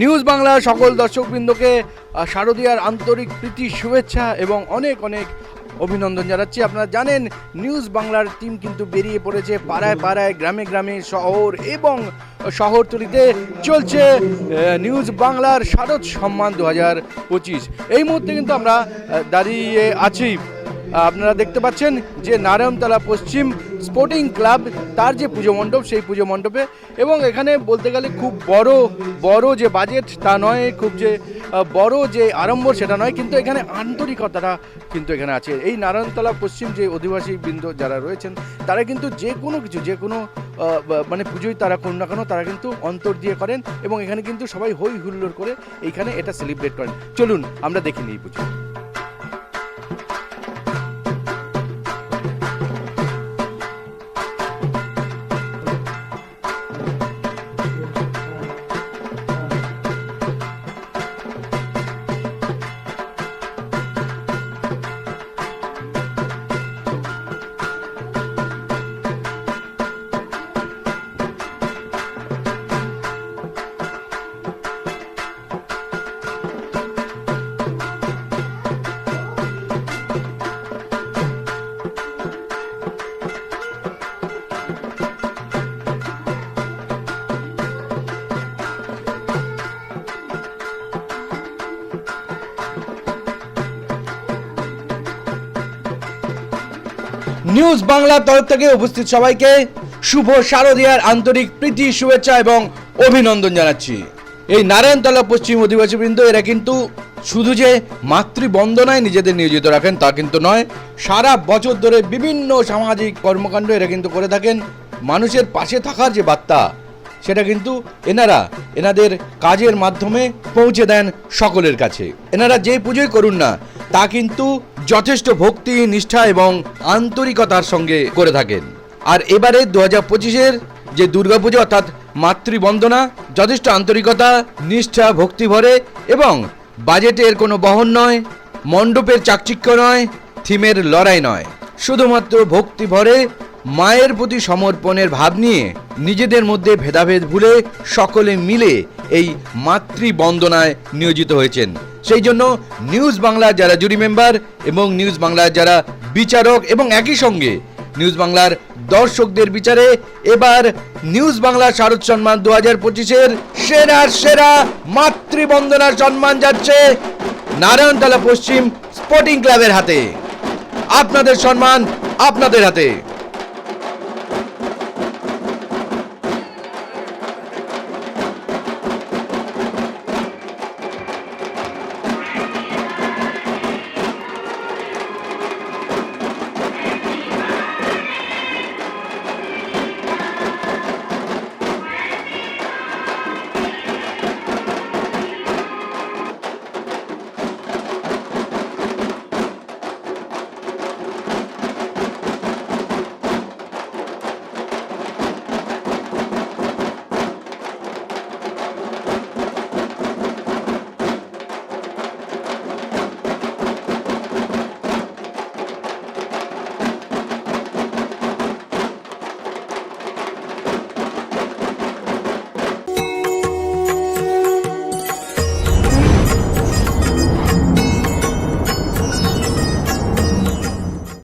News বাংলার সকল দর্শকবৃন্দকে শারদীয়ার আন্তরিক প্রীতি, শুভেচ্ছা এবং অনেক অনেক অভিনন্দন জানাচ্ছি। আপনারা জানেন, নিউজ বাংলার টিম কিন্তু বেরিয়ে পড়েছে পাড়ায় পাড়ায়, গ্রামে গ্রামে, শহর এবং শহরতলিতে চলছে নিউজ বাংলার শারদ সম্মান দু হাজার পঁচিশ। এই মুহূর্তে কিন্তু আমরা দাঁড়িয়ে আছি। আপনারা দেখতে পাচ্ছেন যে নারায়ণতলা পশ্চিম স্পোর্টিং ক্লাব, তার যে পুজো মণ্ডপ, সেই পুজো মণ্ডপে। এবং এখানে বলতে গেলে খুব বড় বড় যে বাজেট তা নয়, খুব যে বড় যে আড়ম্বর, সেটা নয়, কিন্তু এখানে আন্তরিকতাটা কিন্তু এখানে আছে। এই নারায়ণতলা পশ্চিম যে অধিবাসী বৃন্দ যারা রয়েছেন, তারা কিন্তু যে কোনো কিছু, যে কোনো মানে পুজোই তারা করুন না কেন, তারা কিন্তু অন্তর দিয়ে করেন। এবং এখানে কিন্তু সবাই হই হুল্লোড় করে এইখানে এটা সেলিব্রেট করেন। চলুন, আমরা দেখে নিই পুজো। নিউজ বাংলার তরফ থেকে উপস্থিত সবাইকে শুভ শারদীয়ার আন্তরিক প্রীতি, শুভেচ্ছা এবং অভিনন্দন জানাচ্ছি। এই নারায়ণতলা পশ্চিম অধিবাসীবৃন্দ এরা কিন্তু শুধু যে মাতৃবন্দনায় নিজেদের নিয়োজিত রাখেন তা কিন্তু নয়, সারা বছর ধরে বিভিন্ন সামাজিক কর্মকাণ্ড এরা কিন্তু করে থাকেন। মানুষের পাশে থাকার যে বার্তা, সেটা কিন্তু এনারা, এনাদের কাজের মাধ্যমে পৌঁছে দেন সকলের কাছে। এনারা যে পুজোই করুন না তা কিন্তু যথেষ্ট ভক্তি, নিষ্ঠা এবং আন্তরিকতার সঙ্গে করে থাকেন। আর এবারে দু হাজার পঁচিশের যে দুর্গাপুজো, অর্থাৎ মাতৃবন্দনা, যথেষ্ট আন্তরিকতা, নিষ্ঠা ভক্তি ভরে এবং বাজেটের কোনো বহন নয়, মণ্ডপের চাকচিক্য নয়, থিমের লড়াই নয়। শুধুমাত্র ভক্তি ভরে মায়ের প্রতি সমর্পণের ভাব নিয়ে নিজেদের মধ্যে ভেদাভেদ ভুলে সকলে মিলে এই মাতৃবন্দনায় নিয়োজিত হয়েছেন। সেই জন্য নিউজ বাংলার যারা জুরি মেম্বার এবং নিউজ বাংলার যারা বিচারক এবং একই সঙ্গে নিউজ বাংলার দর্শকদের বিচারে এবার নিউজ বাংলা শারদ সম্মান দু হাজার পঁচিশের সেরা সেরা মাতৃবন্দনার সম্মান যাচ্ছে নারায়ণতলা পশ্চিম স্পোর্টিং ক্লাবের হাতে। আপনাদের সম্মান আপনাদের হাতে।